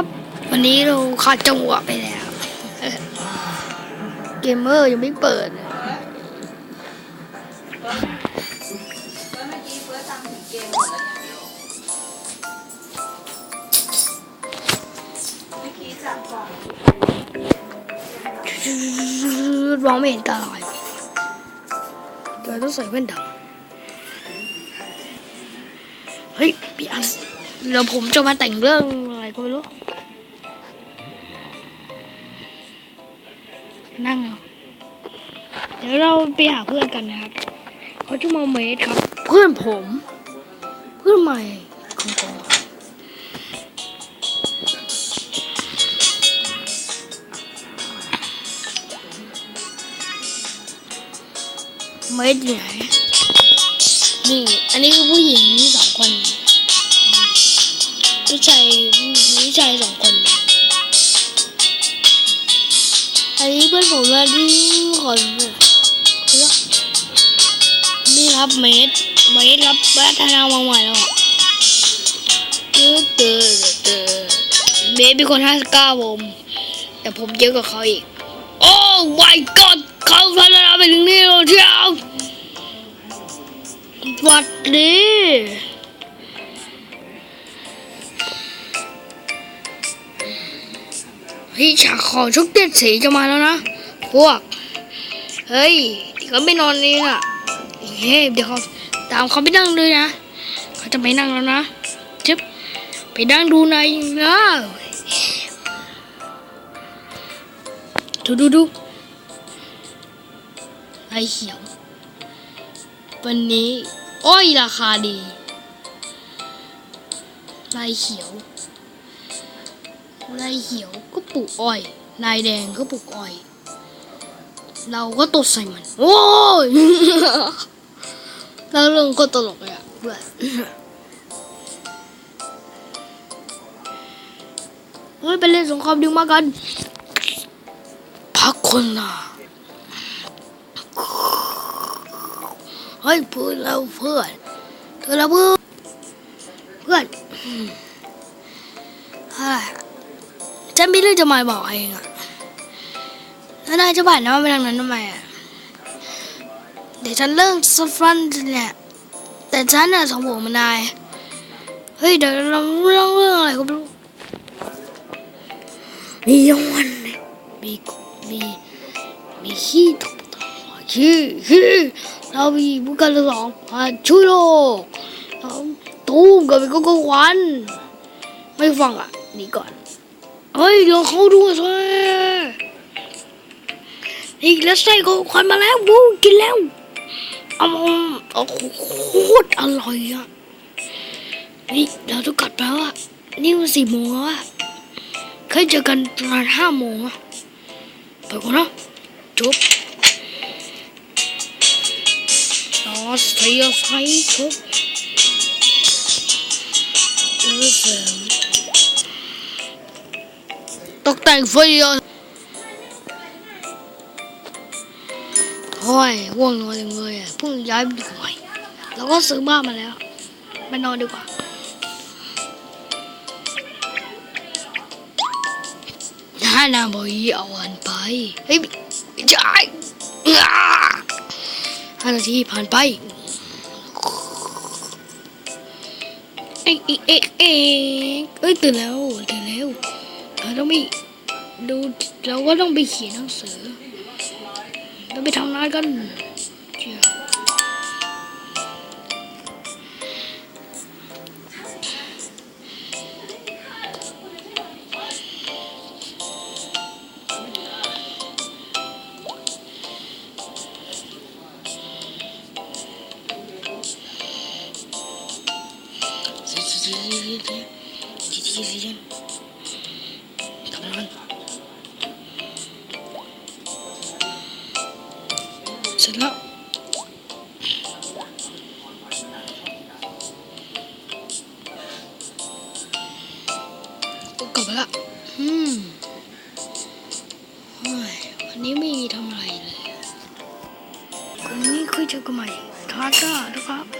ับวันนี้เราขาดจังหวะไปแล้ว เกมเมอร์ยังไม่เปิดก็เมื่อกี้เฟิร์สทำถึงเกมหมดแล้วยังเมื่อกี้จับกล่องมองไม่เห็นตาลายเดี๋ยวต้องใส่แว่นดำเฮ้ยพี่อันเดี๋ยวผมจะมาแต่งเรื่องอะไรก็ไม่รู้ นั่งเอาเดี๋ยวเราไปหาเพื่อนกันนะครับเขาชื่อมาเมดครับ เพื่อนผม เพื่อนใหม่ของผมเมดอยู่ไหนนี่ อันนี้คือผู้หญิงสองคนผู้ชายผู้ชายสองคน อันนี้เพื่อนผมมาที่ขอนนี่ครับเมดเมดครับพัฒนามาใหม่แล้วเจอเจอเจอเมดเป็นคนห้าสิบเก้าผม แต่ผมเยอะกว่าเขาอีก โอ้ my god เขาพัฒนาไปถึงนี่แล้วเชียวสวัสดี เฮ้ยฉากของชุกเด็ดสีจะมาแล้วนะ พวก เฮ้ยเขาไม่นอนเองอะเฮ้ยเดี๋ยวเขาตามเขาไปนั่งเลยนะ เขาจะไปนั่งแล้วนะจึ๊บไปนั่งดูในอยนะดูดูดูไอเขียว วันนี้ อ้อยราคาดีลายเขียว ลายเขียวก็ปลูกอ้อยลายแดงก็ปลูกอ้อย เราก็ตดใส่มัน โอ้ยแล้วเรื่องก็ตลกเลยอะเพื่อนเฮ้ยไปเล่นสงครามดึงมากัน พักคนนะเฮ้ยเพื่อนเราเพื่อนเธอเราเพื่อนเพื่อนเฮ้ยฉัน ไม่เรื่องจะมาบอกเองอะแล้วนายจะผ่านน้ำไปทางนั้นทำไมอะเดี๋ยวฉันเลิกสฟันเนี่ยแต่ฉันน่ะสองผมมันนาย เฮ้ยเดี๋ยวเราเรื่องเรื่องอะไรก็ไม่รู้มียอนมีมีมีขี้ตกต่อขี้ขี้เรามีบุคคลสองมาช่วยโลกเราตู้มกับเป็นก็ควันไม่ฟังอะหนี่ก่อน เฮ้ยเดี๋ยวเขาดูสิอีกแล้วไส้ก็ควันมาแล้ววู้กินแล้วเอาเอาโคตรอร่อยอะนี่เราต้องกลับแล้วอะนี่มันสี่โมงแล้วอะเคยเจอกันประมาณห้าโมงอะไปก่อนนะจบต่อเสียไฟครับแล้วเสริ กแต่งไฟอะโอ้ยว่วงนอนเลยอะพิ่งย้ายมาอยู่ใหม่เราก็ซื้อบ้านมาแล้วไปนอนดีกว่าห้านาทีเอาวันไปเฮ้ยไม่ใช่อ่าห้านาทีผ่านไปเอ๊ะเอ๊ะเอ๊ะเอ๊ะเอ้ยตื่นแล้วตื่น ต้องไปดูเราก็ต้องไปเขียนหนังสือต้องไปทำงานกันเจ้าทำงานเสร็จแล้วก็กลับมาละอืมเฮ้ยวันนี้ไม่มีทำอะไรเลยวันนี้คุยเจอกันใหม่ทาก้านะครับ